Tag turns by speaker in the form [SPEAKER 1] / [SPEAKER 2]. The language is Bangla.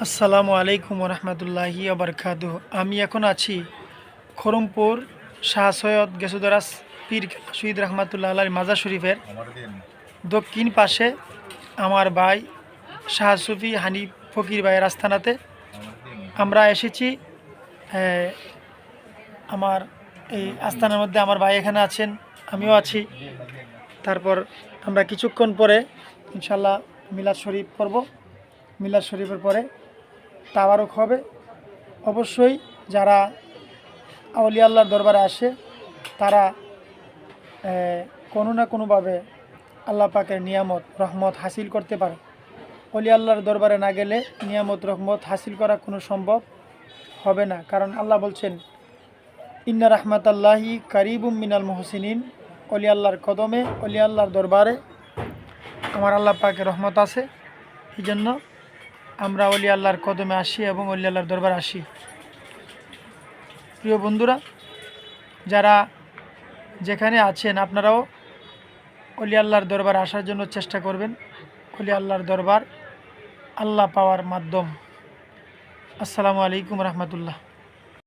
[SPEAKER 1] আসসালামু আলাইকুম রহমতুল্লাহি আবরকাত আমি এখন আছি খরমপুর শাহ সৈয়দ গেসুদরাস পীর শহীদ রহমতুল্লাহ আল্লাহ মাজার শরীফের দক্ষিণ পাশে আমার ভাই শাহ সুফি হানি ফকির ভাইয়ের আস্থানাতে আমরা এসেছি আমার এই আস্থানার মধ্যে আমার ভাই এখানে আছেন, আমিও আছি। তারপর আমরা কিছুক্ষণ পরে ইনশাল্লাহ মিলাদ শরীফ করব মিলাদ শরীফের পরে তাবারক হবে। অবশ্যই যারা আউলিয়া আল্লাহর দরবারে আসে, তারা কোনো না কোনোভাবে আল্লাহ পাকের নিয়ামত, রহমত হাসিল করতে পারে। অলি আল্লাহর দরবারে না গেলে নিয়ামত, রহমত হাসিল করা কোনো সম্ভব হবে না। কারণ আল্লাহ বলছেন, ইন্না রহমত আল্লাহি কারিবুম মিনাল মোহসিনিন। অলি আল্লাহর কদমে অলি আল্লাহর দরবারে আমার আল্লাহ পাকের রহমত আছে। এই জন্য আমরা অলি আল্লাহর কদমে আসি এবং অলি আল্লাহর দরবার আসি। প্রিয় বন্ধুরা, যারা যেখানে আছেন, আপনারাও অলি আল্লাহর দরবার আসার জন্য চেষ্টা করবেন। অলি আল্লাহর দরবার আল্লাহ পাওয়ার মাধ্যম। আসসালামু আলাইকুম রহমতুল্লাহ।